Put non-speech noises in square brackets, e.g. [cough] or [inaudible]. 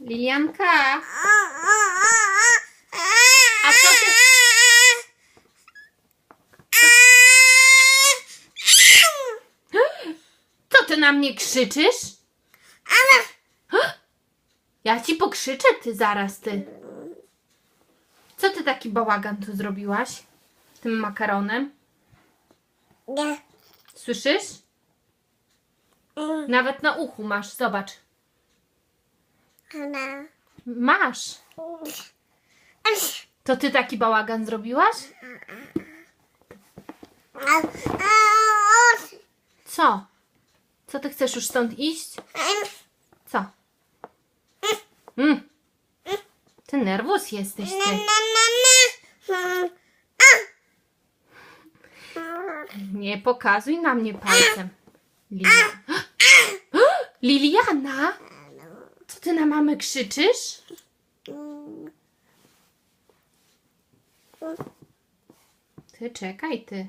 Lilianka, a co ty... Co ty na mnie krzyczysz? Ja ci pokrzyczę, ty zaraz, ty. Co ty taki bałagan tu zrobiłaś? Tym makaronem? Nie. Słyszysz? Nawet na uchu masz, zobacz. Masz. To ty taki bałagan zrobiłaś? Co? Co ty chcesz już stąd iść? Co? Mm. Ty nerwus jesteś, ty. Nie pokazuj na mnie palcem. Lilia. [gasps] Liliana? Co ty na mamę krzyczysz? Ty czekaj, ty.